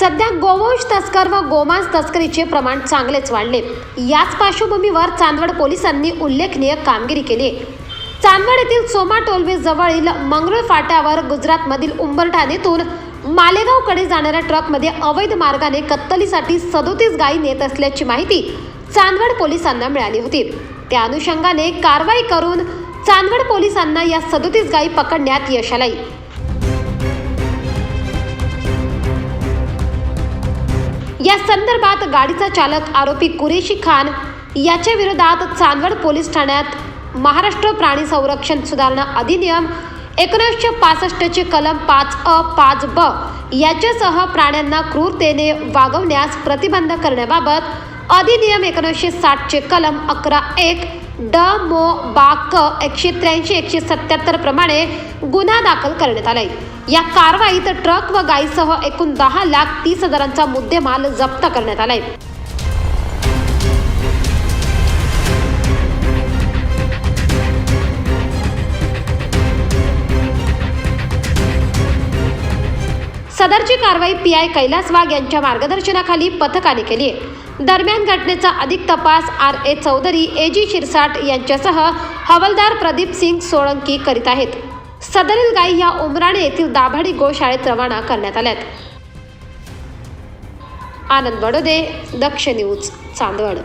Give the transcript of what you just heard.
सध्या गोवंश तस्कर व गोमांस तस्करीचे प्रमाण चांगलेच वाढले. याच पार्श्वभूमीवर चांदवड पोलिसांनी उल्लेखनीय कामगिरी केली. चांदवड येथील सोमा टोलवे जवळील मंगरुळ फाट्यावर गुजरातमधील उंबरठाणेतून मालेगावकडे जाणाऱ्या ट्रकमध्ये अवैध मार्गाने कत्तलीसाठी सदोतीस गायी नेत असल्याची माहिती चांदवड पोलिसांना मिळाली होती. त्या अनुषंगाने कारवाई करून चांदवड पोलिसांना या सदोतीस गायी पकडण्यात यश आलंय. या संदर्भात गाडीचा चालक आरोपी कुरेशी खान याच्या विरोधात चांदवड पोलीस ठाण्यात महाराष्ट्र प्राणी संरक्षण सुधारणा अधिनियम एकोणीसशे पासष्टचे कलम पाच अ पाच ब याच्यासह प्राण्यांना क्रूरतेने वागवण्यास प्रतिबंध करण्याबाबत अधिनियम एकोणीसशे साठचे कलम अकरा एक ड मो बा क एकशे त्र्याऐंशी एकशे सत्याहत्तर प्रमाणे गुन्हा दाखल करण्यात आलाय. या कारवाईत ट्रक व गायीसह एकूण दहा लाख तीस हजारांचा मुद्देमाल जप्त करण्यात आलाय. सदरची कारवाई पी आय कैलास वाघ यांच्या मार्गदर्शनाखाली पथकाने केली आहे. दरम्यान घटनेचा अधिक तपास R A Chaudhari A G Shirsat यांच्यासह हवालदार प्रदीप सिंग सोळंकी करीत आहेत. सदरील गायी या उमराणे येथील दाभाडी गोशाळेत रवाना करण्यात आल्यात. आनंद बडोदे दक्ष न्यूज चांदवड.